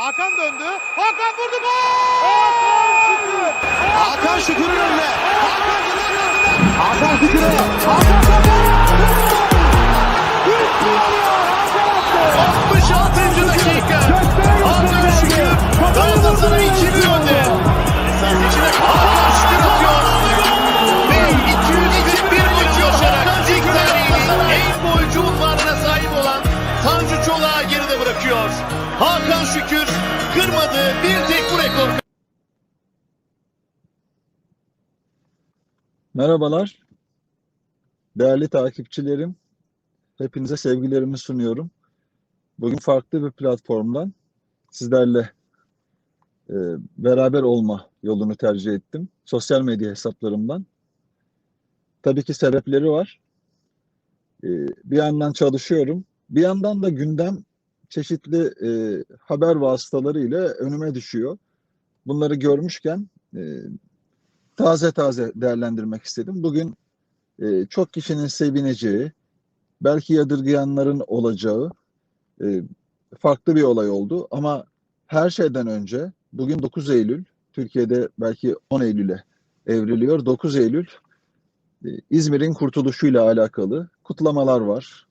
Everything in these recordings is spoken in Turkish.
Hakan döndü. Hakan vurdu gol! Hakan Şükür! Hakan Şükür'ün önüne. Hakan Şükür'ün Hakan Şükür'e! Hakan bir tek bu rekor Merhabalar. Değerli takipçilerim, hepinize sevgilerimi sunuyorum. Bugün farklı bir platformdan sizlerle e, beraber olma yolunu tercih ettim. Sosyal medya hesaplarımdan. Tabii ki sebepleri var. E, bir yandan çalışıyorum, bir yandan da gündem çeşitli e, haber vasıtalarıyla önüme düşüyor. Bunları görmüşken e, taze taze değerlendirmek istedim. Bugün e, çok kişinin sevineceği, belki yadırgayanların olacağı e, farklı bir olay oldu. Ama her şeyden önce bugün 9 Eylül, Türkiye'de belki 10 Eylül'e evriliyor. 9 Eylül e, İzmir'in kurtuluşuyla alakalı kutlamalar var.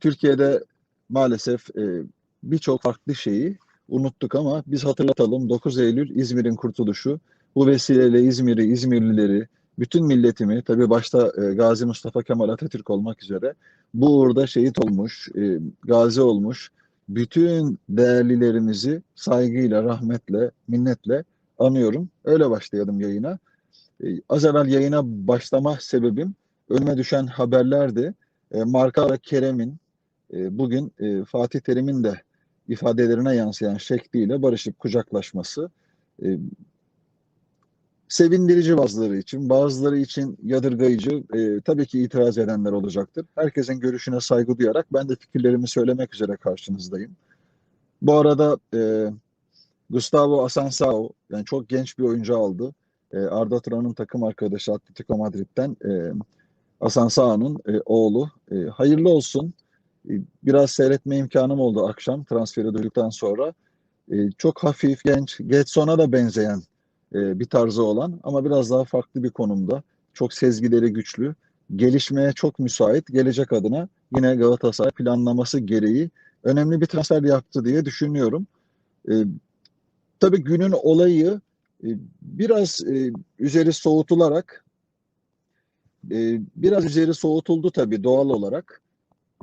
Türkiye'de maalesef e, birçok farklı şeyi unuttuk ama biz hatırlatalım. 9 Eylül İzmir'in kurtuluşu. Bu vesileyle İzmir'i, İzmirlileri, bütün milletimi, tabii başta e, Gazi Mustafa Kemal Atatürk olmak üzere bu uğurda şehit olmuş, e, gazi olmuş bütün değerlilerimizi saygıyla, rahmetle, minnetle anıyorum. Öyle başlayalım yayına. E, az evvel yayına başlama sebebim önüme düşen haberlerdi. E, Marka ve Kerem'in e, bugün e, Fatih Terim'in de ifadelerine yansıyan şekliyle barışıp kucaklaşması. E, sevindirici bazıları için, bazıları için yadırgayıcı, e, tabii ki itiraz edenler olacaktır. Herkesin görüşüne saygı duyarak ben de fikirlerimi söylemek üzere karşınızdayım. Bu arada Gustavo Asensao, yani çok genç bir oyuncu aldı. Arda Turan'ın takım arkadaşı Atletico Madrid'den e, Asensao'nun oğlu. Hayırlı olsun. E, biraz seyretme imkanım oldu akşam transferi duyduktan sonra. E, çok hafif, genç, Getson'a da benzeyen e, bir tarzı olan ama biraz daha farklı bir konumda. Çok sezgileri güçlü, gelişmeye çok müsait, gelecek adına yine Galatasaray planlaması gereği önemli bir transfer yaptı diye düşünüyorum. E, tabii günün olayı biraz üzeri soğutularak biraz üzeri soğutuldu tabii doğal olarak.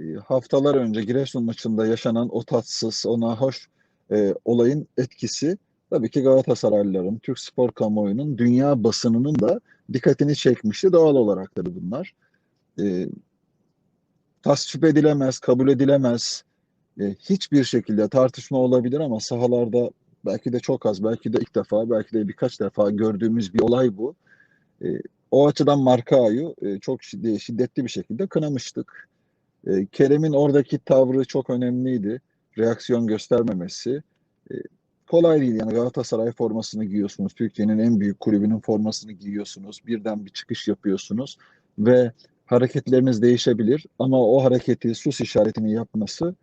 E, haftalar önce Giresun maçında yaşanan o tatsız, ona hoş e, olayın etkisi tabii ki Galatasaraylıların, Türk spor kamuoyunun, dünya basınının da dikkatini çekmişti. Doğal olarak tabii bunlar. E, tasvip edilemez, kabul edilemez, e, hiçbir şekilde tartışma olabilir ama sahalarda belki de çok az, belki de ilk defa, belki de birkaç defa gördüğümüz bir olay bu. E, o açıdan Markao'yu e, çok şiddet- şiddetli bir şekilde kınamıştık. E, Kerem'in oradaki tavrı çok önemliydi. Reaksiyon göstermemesi. E, kolay değil yani Galatasaray formasını giyiyorsunuz. Türkiye'nin en büyük kulübünün formasını giyiyorsunuz. Birden bir çıkış yapıyorsunuz ve hareketleriniz değişebilir ama o hareketi sus işaretini yapması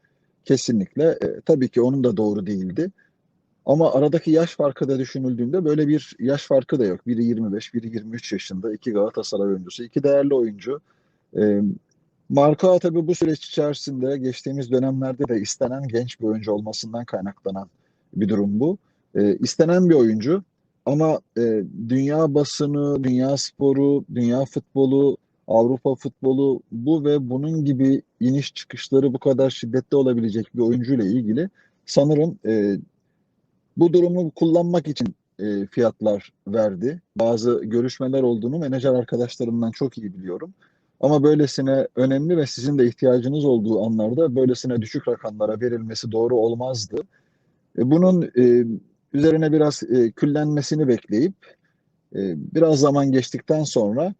kesinlikle e, tabii ki onun da doğru değildi. Ama aradaki yaş farkı da düşünüldüğünde böyle bir yaş farkı da yok. Biri 25, biri 23 yaşında. iki Galatasaray oyuncusu, iki değerli oyuncu. E, Marka tabii bu süreç içerisinde geçtiğimiz dönemlerde de istenen genç bir oyuncu olmasından kaynaklanan bir durum bu. E, istenen bir oyuncu ama e, dünya basını, dünya sporu, dünya futbolu, Avrupa futbolu bu ve bunun gibi iniş çıkışları bu kadar şiddetli olabilecek bir oyuncuyla ilgili sanırım e, bu durumu kullanmak için e, fiyatlar verdi. Bazı görüşmeler olduğunu menajer arkadaşlarımdan çok iyi biliyorum. Ama böylesine önemli ve sizin de ihtiyacınız olduğu anlarda böylesine düşük rakamlara verilmesi doğru olmazdı. E, bunun e, üzerine biraz e, küllenmesini bekleyip biraz zaman geçtikten sonra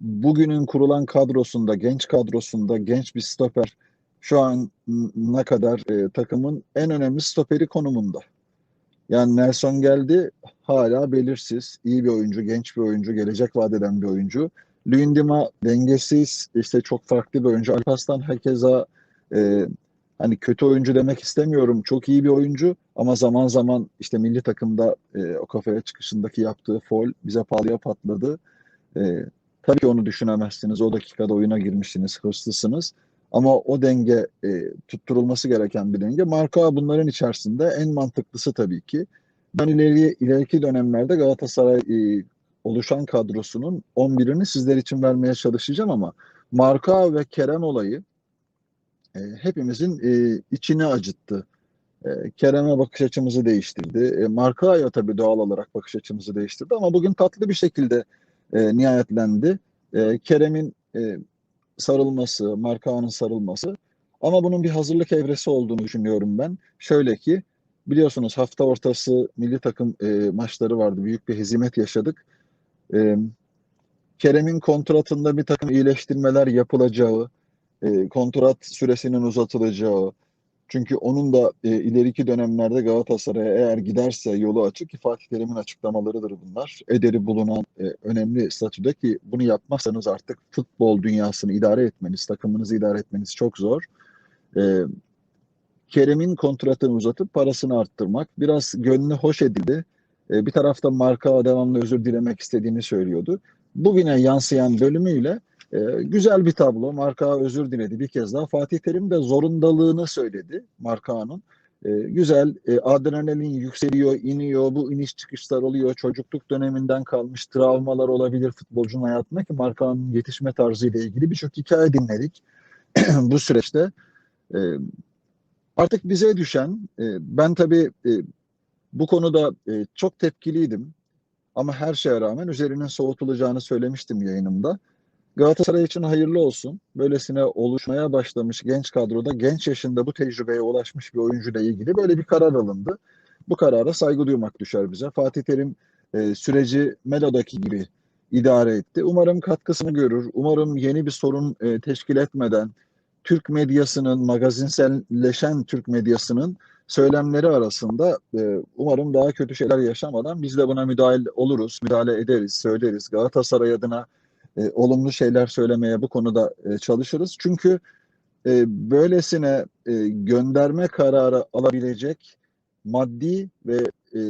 bugünün kurulan kadrosunda, genç kadrosunda genç bir stoper şu an ne kadar takımın en önemli stoperi konumunda. Yani Nelson geldi hala belirsiz. iyi bir oyuncu, genç bir oyuncu, gelecek vadeden bir oyuncu. Luyendama dengesiz, işte çok farklı bir oyuncu. Alparslan herkese e, hani kötü oyuncu demek istemiyorum. Çok iyi bir oyuncu ama zaman zaman işte milli takımda e, o kafaya çıkışındaki yaptığı foul bize pahalıya patladı. E, tabii ki onu düşünemezsiniz. O dakikada oyuna girmişsiniz, hırslısınız. Ama o denge e, tutturulması gereken bir denge. Marka bunların içerisinde en mantıklısı tabii ki. Ben ileri, ileriki dönemlerde Galatasaray e, oluşan kadrosunun 11'ini sizler için vermeye çalışacağım ama Marka ve Kerem olayı e, hepimizin e, içini acıttı. E, Kerem'e bakış açımızı değiştirdi. E, Marka'ya tabii doğal olarak bakış açımızı değiştirdi ama bugün tatlı bir şekilde e, nihayetlendi. E, Kerem'in e, sarılması, Marka'nın sarılması ama bunun bir hazırlık evresi olduğunu düşünüyorum ben. Şöyle ki biliyorsunuz hafta ortası milli takım e, maçları vardı. Büyük bir hezimet yaşadık. E, Kerem'in kontratında bir takım iyileştirmeler yapılacağı, e, kontrat süresinin uzatılacağı, çünkü onun da e, ileriki dönemlerde Galatasaray'a eğer giderse yolu açık ki Fatih Terim'in açıklamalarıdır bunlar. Ederi bulunan e, önemli statüde ki bunu yapmazsanız artık futbol dünyasını idare etmeniz, takımınızı idare etmeniz çok zor. E, Kerem'in kontratını uzatıp parasını arttırmak biraz gönlü hoş edildi. E, bir tarafta marka devamlı özür dilemek istediğini söylüyordu. Bugüne yansıyan bölümüyle e, güzel bir tablo. Marka özür diledi bir kez daha. Fatih Terim de zorundalığını söyledi Marka'nın. E, güzel, e, adrenalin yükseliyor, iniyor, bu iniş çıkışlar oluyor. Çocukluk döneminden kalmış travmalar olabilir futbolcunun hayatında ki Marka'nın yetişme tarzıyla ilgili birçok hikaye dinledik bu süreçte. Artık bize düşen, ben tabii bu konuda e, çok tepkiliydim. Ama her şeye rağmen üzerinin soğutulacağını söylemiştim yayınımda. Galatasaray için hayırlı olsun. Böylesine oluşmaya başlamış genç kadroda genç yaşında bu tecrübeye ulaşmış bir oyuncuyla ilgili böyle bir karar alındı. Bu karara saygı duymak düşer bize. Fatih Terim e, süreci Melo'daki gibi idare etti. Umarım katkısını görür. Umarım yeni bir sorun e, teşkil etmeden Türk medyasının, magazinselleşen Türk medyasının söylemleri arasında e, umarım daha kötü şeyler yaşamadan biz de buna müdahale oluruz, müdahale ederiz, söyleriz. Galatasaray adına e, olumlu şeyler söylemeye bu konuda e, çalışırız. Çünkü e, böylesine e, gönderme kararı alabilecek maddi ve e,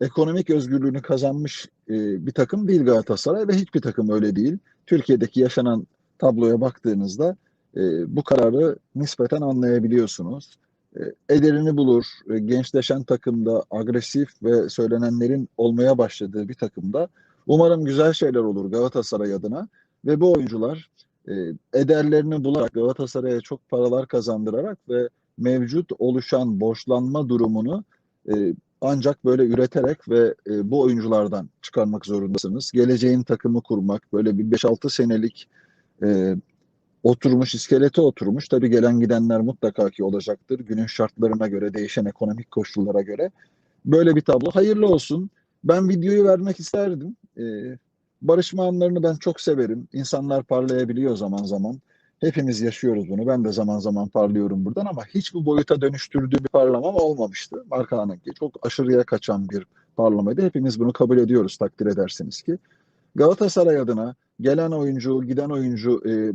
ekonomik özgürlüğünü kazanmış e, bir takım değil Galatasaray ve hiçbir takım öyle değil. Türkiye'deki yaşanan tabloya baktığınızda e, bu kararı nispeten anlayabiliyorsunuz. E, ederini bulur. E, gençleşen takımda agresif ve söylenenlerin olmaya başladığı bir takımda umarım güzel şeyler olur Galatasaray adına ve bu oyuncular e, ederlerini bularak Galatasaray'a çok paralar kazandırarak ve mevcut oluşan borçlanma durumunu ancak böyle üreterek ve bu oyunculardan çıkarmak zorundasınız. Geleceğin takımı kurmak, böyle bir 5-6 senelik oturmuş, iskelete oturmuş. Tabii gelen gidenler mutlaka ki olacaktır. Günün şartlarına göre, değişen ekonomik koşullara göre. Böyle bir tablo. Hayırlı olsun. Ben videoyu vermek isterdim. Ee, barışma anlarını ben çok severim. İnsanlar parlayabiliyor zaman zaman. Hepimiz yaşıyoruz bunu. Ben de zaman zaman parlıyorum buradan ama hiç bu boyuta dönüştürdüğü bir parlamento olmamıştı. Markanınki çok aşırıya kaçan bir parlamaydı. Hepimiz bunu kabul ediyoruz takdir edersiniz ki. Galatasaray adına gelen oyuncu, giden oyuncu e,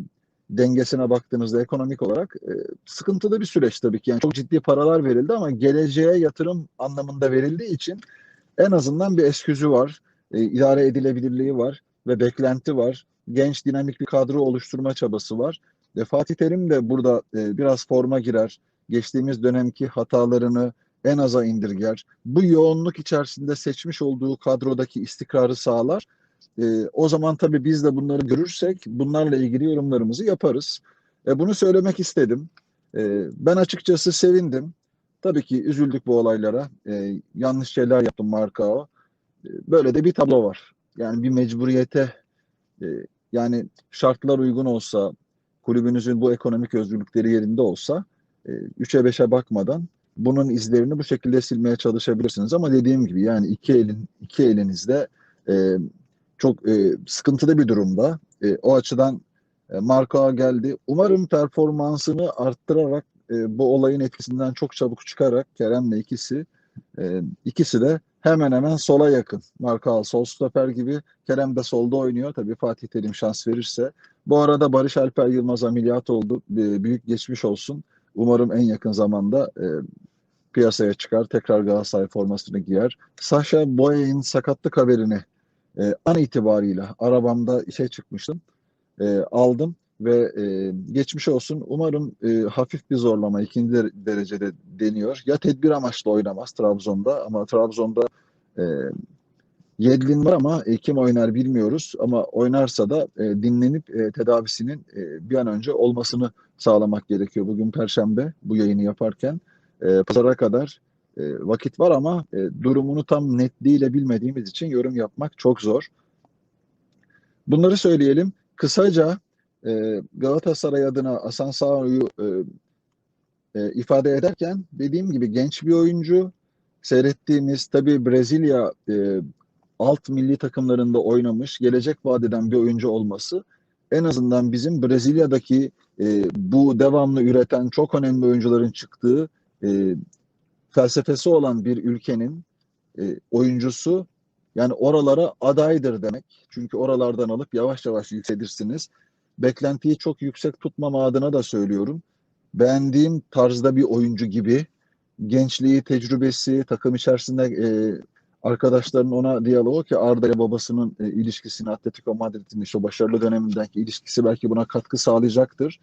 dengesine baktığınızda ekonomik olarak e, sıkıntılı bir süreç tabii ki. Yani çok ciddi paralar verildi ama geleceğe yatırım anlamında verildiği için en azından bir esküzü var, e, idare edilebilirliği var ve beklenti var. Genç dinamik bir kadro oluşturma çabası var. E, Fatih Terim de burada e, biraz forma girer. Geçtiğimiz dönemki hatalarını en aza indirger. Bu yoğunluk içerisinde seçmiş olduğu kadrodaki istikrarı sağlar e, o zaman tabii biz de bunları görürsek bunlarla ilgili yorumlarımızı yaparız. E, bunu söylemek istedim. E, ben açıkçası sevindim. Tabii ki üzüldük bu olaylara. E, yanlış şeyler yaptım Markao. E, böyle de bir tablo var. Yani bir mecburiyete e, yani şartlar uygun olsa kulübünüzün bu ekonomik özgürlükleri yerinde olsa e, 3'e 5'e bakmadan bunun izlerini bu şekilde silmeye çalışabilirsiniz. Ama dediğim gibi yani iki elin iki elinizde e, çok e, sıkıntılı bir durumda. E, o açıdan e, Marka geldi. Umarım performansını arttırarak e, bu olayın etkisinden çok çabuk çıkarak Kerem'le ikisi e, ikisi de hemen hemen sola yakın. Marka sol stoper gibi. Kerem de solda oynuyor. Tabii Fatih Terim şans verirse. Bu arada Barış Alper Yılmaz ameliyat oldu. E, büyük geçmiş olsun. Umarım en yakın zamanda e, piyasaya çıkar, tekrar Galatasaray formasını giyer. Sasha Boye'nin sakatlık haberini e, an itibariyle arabamda işe çıkmıştım. E, aldım ve e, geçmiş olsun. Umarım e, hafif bir zorlama ikinci der- derecede deniyor. Ya tedbir amaçlı oynamaz Trabzon'da ama Trabzon'da e, Yedlin var ama e, kim oynar bilmiyoruz. Ama oynarsa da e, dinlenip e, tedavisinin e, bir an önce olmasını sağlamak gerekiyor. Bugün Perşembe bu yayını yaparken e, pazara kadar vakit var ama e, durumunu tam netliğiyle bilmediğimiz için yorum yapmak çok zor. Bunları söyleyelim. Kısaca e, Galatasaray adına e, e, ifade ederken dediğim gibi genç bir oyuncu. Seyrettiğimiz tabii Brezilya e, alt milli takımlarında oynamış, gelecek vadeden bir oyuncu olması en azından bizim Brezilya'daki e, bu devamlı üreten çok önemli oyuncuların çıktığı e, felsefesi olan bir ülkenin e, oyuncusu yani oralara adaydır demek. Çünkü oralardan alıp yavaş yavaş yükselirsiniz. Beklentiyi çok yüksek tutmama adına da söylüyorum. Beğendiğim tarzda bir oyuncu gibi gençliği, tecrübesi, takım içerisinde e, arkadaşların ona diyaloğu ki Arda babasının e, ilişkisini Atletico Madrid'in işte başarılı dönemindeki ilişkisi belki buna katkı sağlayacaktır.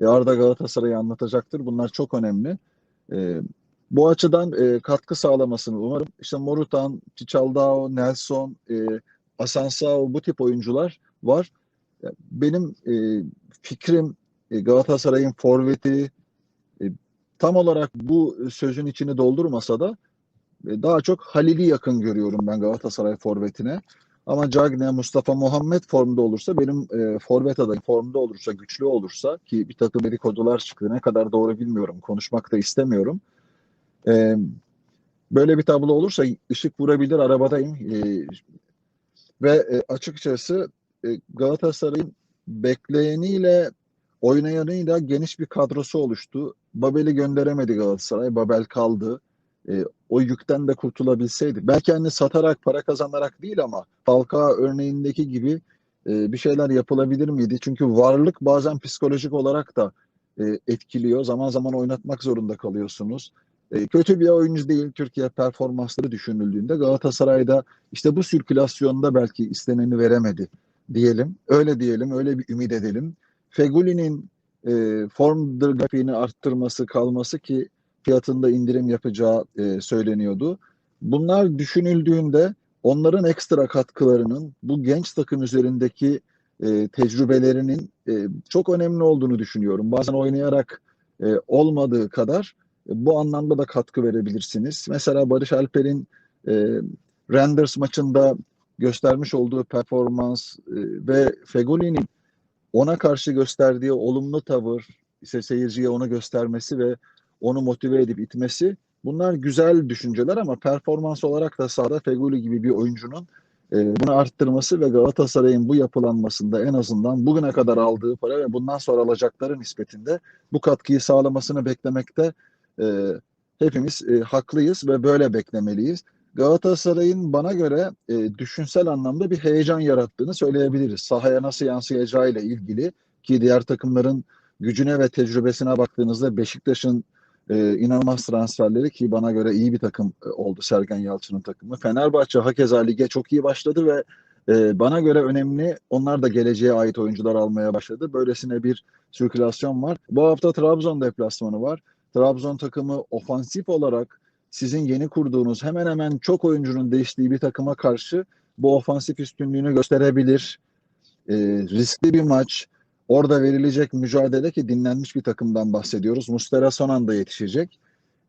E, Arda Galatasaray'ı anlatacaktır. Bunlar çok önemli. E, bu açıdan e, katkı sağlamasını umarım. İşte Morutan, Çiçaldao, Nelson, e, Asansao bu tip oyuncular var. Benim e, fikrim e, Galatasaray'ın forveti e, tam olarak bu sözün içini doldurmasa da e, daha çok Halil'i yakın görüyorum ben Galatasaray forvetine. Ama Cagne, Mustafa Muhammed formda olursa benim e, forvet adayım formda olursa, güçlü olursa ki bir takım dedikodular çıktı. Ne kadar doğru bilmiyorum. Konuşmak da istemiyorum. E, böyle bir tablo olursa ışık vurabilir arabadayım. E, ve e, açıkçası e, Galatasaray'ın bekleyeniyle oynayanıyla geniş bir kadrosu oluştu. Babel'i gönderemedi Galatasaray. Babel kaldı. E, o yükten de kurtulabilseydi. Belki hani satarak para kazanarak değil ama Falcao örneğindeki gibi e, bir şeyler yapılabilir miydi? Çünkü varlık bazen psikolojik olarak da e, etkiliyor. Zaman zaman oynatmak zorunda kalıyorsunuz. E, kötü bir oyuncu değil Türkiye performansları düşünüldüğünde Galatasaray'da işte bu sirkülasyonda belki isteneni veremedi diyelim. Öyle diyelim, öyle bir ümit edelim. Feguli'nin e, form grafiğini arttırması, kalması ki fiyatında indirim yapacağı e, söyleniyordu. Bunlar düşünüldüğünde onların ekstra katkılarının bu genç takım üzerindeki e, tecrübelerinin e, çok önemli olduğunu düşünüyorum. Bazen oynayarak e, olmadığı kadar bu anlamda da katkı verebilirsiniz. Mesela Barış Alper'in e, Renders maçında göstermiş olduğu performans e, ve Fegoli'nin ona karşı gösterdiği olumlu tavır, ise seyirciye onu göstermesi ve onu motive edip itmesi bunlar güzel düşünceler ama performans olarak da sahada Feguli gibi bir oyuncunun e, bunu arttırması ve Galatasaray'ın bu yapılanmasında en azından bugüne kadar aldığı para ve bundan sonra alacakları nispetinde bu katkıyı sağlamasını beklemekte e, hepimiz e, haklıyız ve böyle beklemeliyiz. Galatasaray'ın bana göre e, düşünsel anlamda bir heyecan yarattığını söyleyebiliriz. Sahaya nasıl yansıyacağı ile ilgili ki diğer takımların gücüne ve tecrübesine baktığınızda Beşiktaş'ın e, inanılmaz transferleri ki bana göre iyi bir takım e, oldu Sergen Yalçın'ın takımı. Fenerbahçe hakeza lige çok iyi başladı ve e, bana göre önemli onlar da geleceğe ait oyuncular almaya başladı. Böylesine bir sirkülasyon var. Bu hafta Trabzon deplasmanı var. Trabzon takımı ofansif olarak sizin yeni kurduğunuz hemen hemen çok oyuncunun değiştiği bir takıma karşı bu ofansif üstünlüğünü gösterebilir. E, riskli bir maç. Orada verilecek mücadele ki dinlenmiş bir takımdan bahsediyoruz. Mustera son anda yetişecek.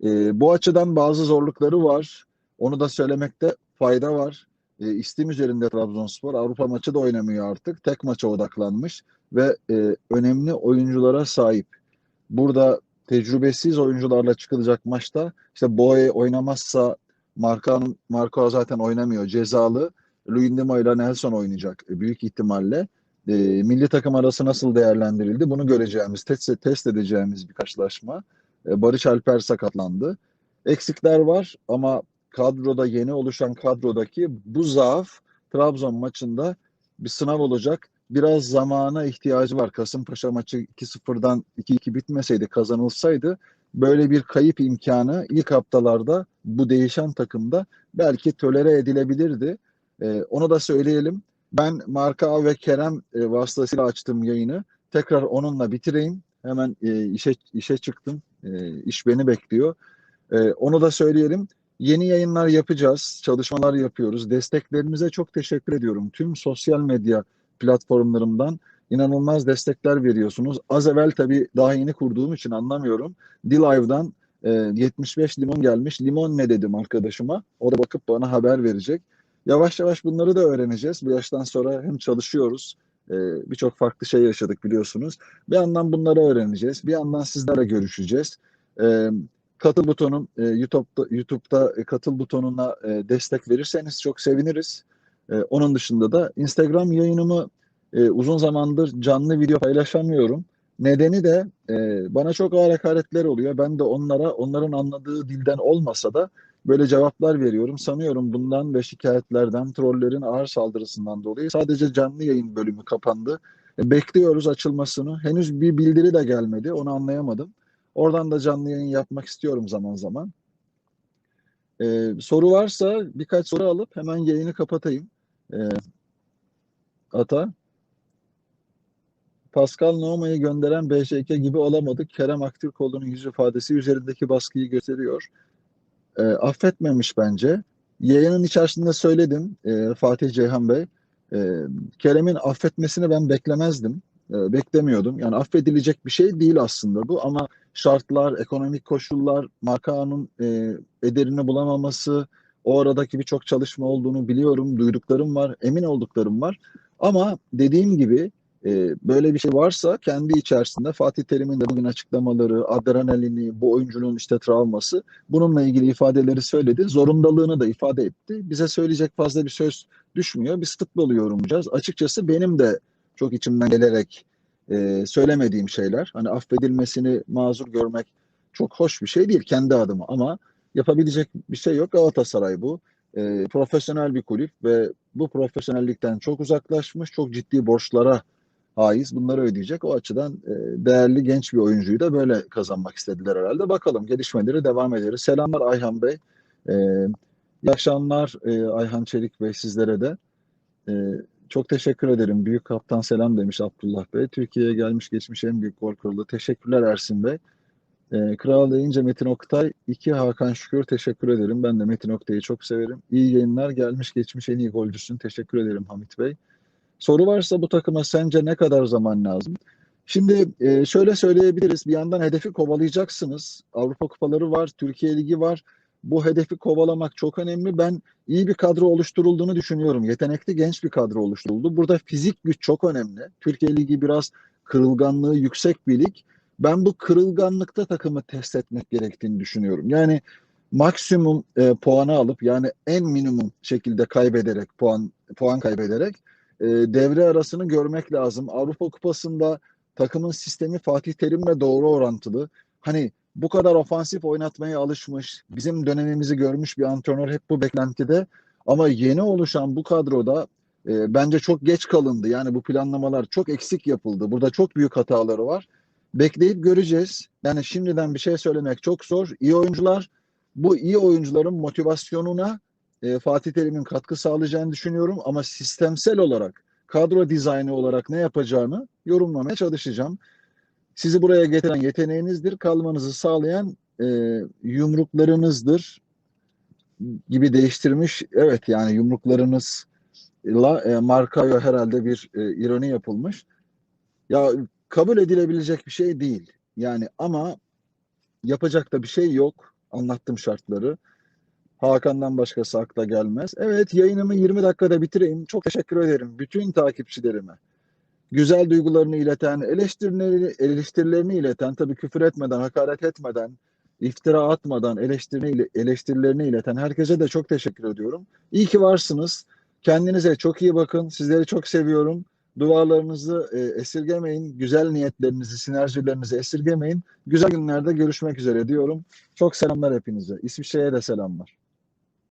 E, bu açıdan bazı zorlukları var. Onu da söylemekte fayda var. E, istim üzerinde Trabzonspor. Avrupa maçı da oynamıyor artık. Tek maça odaklanmış ve e, önemli oyunculara sahip. Burada tecrübesiz oyuncularla çıkılacak maçta işte Boye oynamazsa Marco, Marco zaten oynamıyor. Cezalı. Luyendama ile Nelson oynayacak e, büyük ihtimalle. E, milli takım arası nasıl değerlendirildi? Bunu göreceğimiz, test, test edeceğimiz bir karşılaşma. E, Barış Alper sakatlandı. Eksikler var ama kadroda yeni oluşan kadrodaki bu zaaf Trabzon maçında bir sınav olacak. Biraz zamana ihtiyacı var. Kasımpaşa maçı 2-0'dan 2-2 bitmeseydi, kazanılsaydı böyle bir kayıp imkanı ilk haftalarda bu değişen takımda belki tolere edilebilirdi. Ee, onu da söyleyelim. Ben Marka ve Kerem e, vasıtasıyla açtım yayını. Tekrar onunla bitireyim. Hemen e, işe işe çıktım. E, iş beni bekliyor. E, onu da söyleyelim. Yeni yayınlar yapacağız. Çalışmalar yapıyoruz. Desteklerinize çok teşekkür ediyorum. Tüm sosyal medya platformlarımdan inanılmaz destekler veriyorsunuz. Az evvel tabii daha yeni kurduğum için anlamıyorum. D-Live'dan e, 75 limon gelmiş. Limon ne dedim arkadaşıma. O da bakıp bana haber verecek. Yavaş yavaş bunları da öğreneceğiz. Bu yaştan sonra hem çalışıyoruz, e, birçok farklı şey yaşadık biliyorsunuz. Bir yandan bunları öğreneceğiz. Bir yandan sizlerle görüşeceğiz. E, katıl butonu e, YouTube'da, YouTube'da katıl butonuna e, destek verirseniz çok seviniriz. E, onun dışında da Instagram yayınımı e, uzun zamandır canlı video paylaşamıyorum. Nedeni de e, bana çok ağır hakaretler oluyor. Ben de onlara onların anladığı dilden olmasa da böyle cevaplar veriyorum. Sanıyorum bundan ve şikayetlerden, trollerin ağır saldırısından dolayı sadece canlı yayın bölümü kapandı. E, bekliyoruz açılmasını. Henüz bir bildiri de gelmedi. Onu anlayamadım. Oradan da canlı yayın yapmak istiyorum zaman zaman. E, soru varsa birkaç soru alıp hemen yayını kapatayım. E, Ata. Pascal Nouma'yı gönderen BJK gibi olamadık. Kerem Aktürkoğlu'nun yüz ifadesi üzerindeki baskıyı gösteriyor. E, affetmemiş bence. Yayının içerisinde söyledim e, Fatih Ceyhan Bey. E, Kerem'in affetmesini ben beklemezdim. E, beklemiyordum. Yani affedilecek bir şey değil aslında bu ama şartlar, ekonomik koşullar, makanın e, ederini bulamaması, o aradaki birçok çalışma olduğunu biliyorum, duyduklarım var, emin olduklarım var. Ama dediğim gibi e, böyle bir şey varsa kendi içerisinde Fatih Terim'in de bugün açıklamaları, adrenalini, bu oyuncunun işte travması bununla ilgili ifadeleri söyledi. Zorundalığını da ifade etti. Bize söyleyecek fazla bir söz düşmüyor. Biz futbolu yorumlayacağız. Açıkçası benim de çok içimden gelerek e, söylemediğim şeyler. Hani affedilmesini mazur görmek çok hoş bir şey değil kendi adıma ama yapabilecek bir şey yok. Galatasaray bu. E, profesyonel bir kulüp ve bu profesyonellikten çok uzaklaşmış, çok ciddi borçlara haiz. Bunları ödeyecek. O açıdan e, değerli genç bir oyuncuyu da böyle kazanmak istediler herhalde. Bakalım gelişmeleri devam ederiz. Selamlar Ayhan Bey. E, iyi akşamlar e, Ayhan Çelik Bey sizlere de. E, çok teşekkür ederim. Büyük kaptan selam demiş Abdullah Bey. Türkiye'ye gelmiş geçmiş en büyük gol kralı. Teşekkürler Ersin Bey. E, kral deyince Metin Oktay. iki Hakan Şükür teşekkür ederim. Ben de Metin Oktay'ı çok severim. İyi yayınlar. Gelmiş geçmiş en iyi golcüsün. Teşekkür ederim Hamit Bey. Soru varsa bu takıma sence ne kadar zaman lazım? Şimdi e, şöyle söyleyebiliriz. Bir yandan hedefi kovalayacaksınız. Avrupa kupaları var, Türkiye Ligi var. Bu hedefi kovalamak çok önemli. Ben iyi bir kadro oluşturulduğunu düşünüyorum. Yetenekli genç bir kadro oluşturuldu. Burada fizik güç çok önemli. Türkiye Ligi biraz kırılganlığı yüksek bir lig. Ben bu kırılganlıkta takımı test etmek gerektiğini düşünüyorum. Yani maksimum e, puanı alıp yani en minimum şekilde kaybederek puan puan kaybederek e, devre arasını görmek lazım. Avrupa Kupası'nda takımın sistemi Fatih Terim'le doğru orantılı. Hani bu kadar ofansif oynatmaya alışmış, bizim dönemimizi görmüş bir antrenör hep bu beklentide. Ama yeni oluşan bu kadroda e, bence çok geç kalındı. Yani bu planlamalar çok eksik yapıldı. Burada çok büyük hataları var. Bekleyip göreceğiz. Yani şimdiden bir şey söylemek çok zor. İyi oyuncular, bu iyi oyuncuların motivasyonuna e, Fatih Terim'in katkı sağlayacağını düşünüyorum ama sistemsel olarak kadro dizaynı olarak ne yapacağını yorumlamaya çalışacağım. Sizi buraya getiren yeteneğinizdir, kalmanızı sağlayan e, yumruklarınızdır gibi değiştirmiş. Evet yani yumruklarınızla e, Markayo herhalde bir e, ironi yapılmış. Ya kabul edilebilecek bir şey değil. Yani ama yapacak da bir şey yok. Anlattım şartları. Hakan'dan başkası akla gelmez. Evet yayınımı 20 dakikada bitireyim. Çok teşekkür ederim bütün takipçilerime. Güzel duygularını ileten, eleştirilerini, eleştirilerini ileten, tabii küfür etmeden, hakaret etmeden, iftira atmadan eleştirilerini, eleştirilerini ileten herkese de çok teşekkür ediyorum. İyi ki varsınız. Kendinize çok iyi bakın. Sizleri çok seviyorum. Dualarınızı e, esirgemeyin. Güzel niyetlerinizi, sinerjilerinizi esirgemeyin. Güzel günlerde görüşmek üzere diyorum. Çok selamlar hepinize. İsviçre'ye de selamlar.